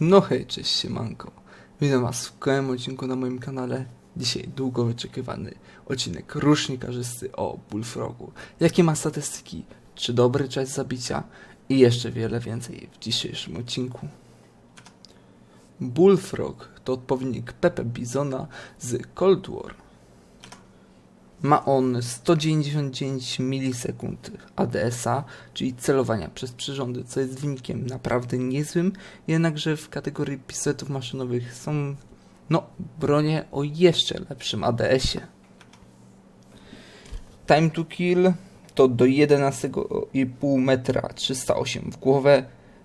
No hej, cześć siemanko. Witam was w kolejnym odcinku na moim kanale. Dzisiaj długo wyczekiwany odcinek rusznikarzysty o Bullfrogu. Jakie ma statystyki, czy dobry czas zabicia i jeszcze wiele więcej w dzisiejszym odcinku. Bullfrog to odpowiednik Pepe Bizona z Cold War. Ma on 199 milisekund ADS-a, czyli celowania przez przyrządy, co jest wynikiem naprawdę niezłym, jednakże w kategorii pistoletów maszynowych są no, bronie o jeszcze lepszym ADS-ie. Time to kill to do 11,5 metra 308 w głowę,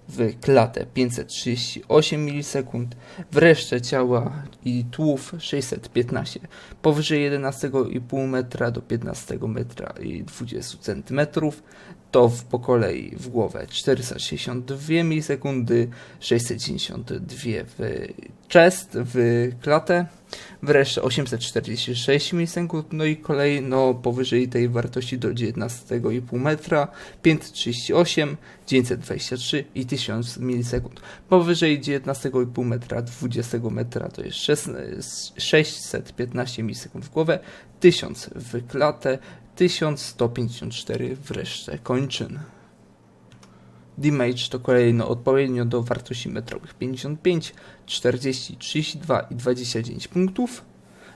w klatę 538 milisekund, w resztę ciała i tłów 615, powyżej 11,5 metra do 15 metra i 20 centymetrów, to w po kolei w głowę 462 milisekundy, 692 w chest, w klatę, wreszcie 846 milisekund, no i kolej no powyżej tej wartości do 19,5 metra, 538, 923 i 1000 milisekund. Powyżej 19,5 metra, 20 metra to jest 615 milisekund w głowę, 1000 w klatę, 1154 w resztę kończyn. Damage to kolejno odpowiednio do wartości metrowych 55, 40, 32 i 29 punktów.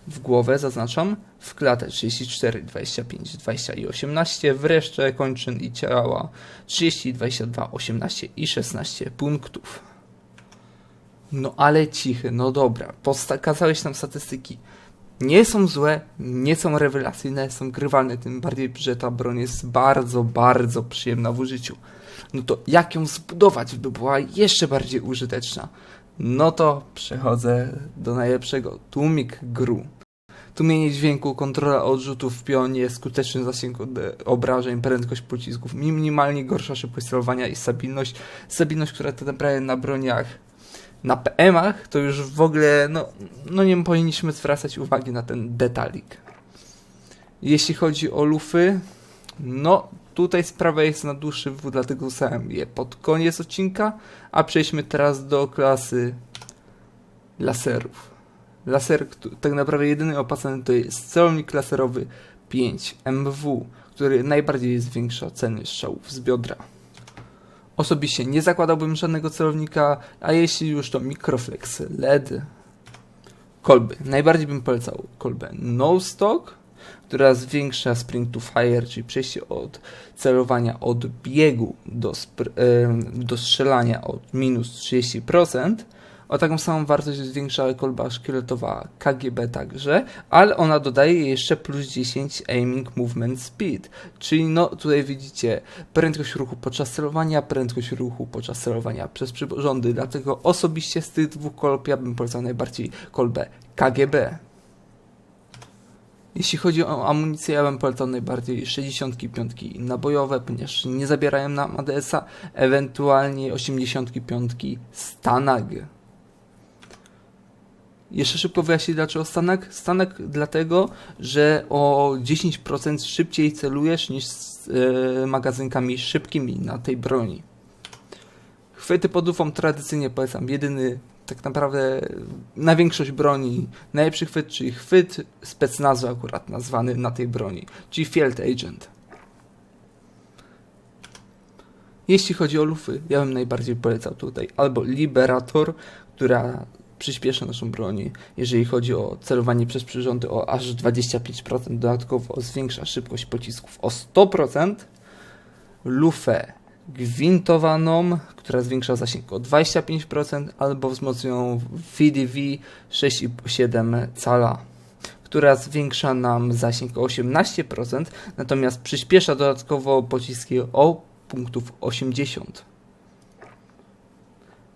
W głowę zaznaczam, w klatę 34, 25, 20 i 18, w resztę kończyn i ciała 30, 22, 18 i 16 punktów. No ale cichy, no dobra, kazałeś nam statystyki. Nie są złe, nie są rewelacyjne, są grywalne, tym bardziej, że ta broń jest bardzo, bardzo przyjemna w użyciu. No to jak ją zbudować, by była jeszcze bardziej użyteczna? No to przechodzę do najlepszego. Tłumik gru. Tłumienie dźwięku, kontrola odrzutów w pionie, skuteczny zasięg obrażeń, prędkość pocisków, minimalnie gorsza szybkość sterowania i stabilność. Stabilność, która tak naprawdę na broniach na PM-ach to już w ogóle, no, no nie powinniśmy zwracać uwagi na ten detalik. Jeśli chodzi o lufy, no tutaj sprawa jest na dłuższy wywód, dlatego zostałem je pod koniec odcinka, a przejdźmy teraz do klasy laserów. Laser, tak naprawdę jedyny opłacany to jest celownik laserowy 5 MW, który najbardziej zwiększa ceny strzałów z biodra. Osobiście nie zakładałbym żadnego celownika, a jeśli już to Microflex LED. Kolby. Najbardziej bym polecał kolbę No Stock, która zwiększa sprint to fire, czyli przejście od celowania od biegu do, do strzelania od minus 30%, o taką samą wartość zwiększa kolba szkieletowa KGB także, ale ona dodaje jeszcze plus 10 aiming movement speed, czyli no tutaj widzicie prędkość ruchu podczas celowania, prędkość ruchu podczas celowania przez przyrządy, dlatego osobiście z tych dwóch kolb ja bym polecał najbardziej kolbę KGB. Jeśli chodzi o amunicję, ja bym polecał najbardziej 65 nabojowe, ponieważ nie zabierają nam ADS-a, ewentualnie 85 Stanag. Jeszcze szybko wyjaśnię dlaczego stanek. Stanek dlatego, że o 10% szybciej celujesz niż z e, magazynkami szybkimi na tej broni. Chwyty pod lufą tradycyjnie polecam. Jedyny tak naprawdę na większość broni najlepszy chwyt, czyli chwyt specnazu akurat nazwany na tej broni, czyli Field Agent. Jeśli chodzi o lufy, ja bym najbardziej polecał tutaj albo Liberator, która przyspiesza naszą broń. Jeżeli chodzi o celowanie przez przyrządy o aż 25%, dodatkowo zwiększa szybkość pocisków o 100%. Lufę gwintowaną, która zwiększa zasięg o 25%, albo wzmocnioną VDV 6,7 cala, która zwiększa nam zasięg o 18%, natomiast przyspiesza dodatkowo pociski o punktów 80.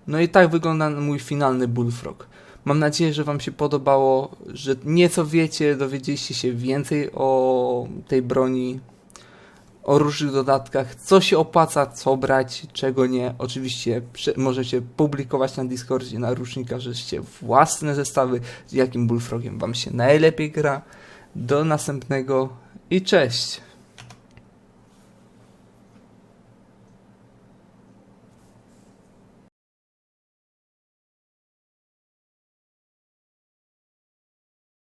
No i tak wygląda mój finalny Bullfrog. Mam nadzieję, że Wam się podobało, że nieco wiecie, dowiedzieliście się więcej o tej broni, o różnych dodatkach, co się opłaca, co brać, czego nie. Oczywiście możecie publikować na Discordzie, na rusznikach, żeście własne zestawy, z jakim Bullfrogiem Wam się najlepiej gra. Do następnego i cześć!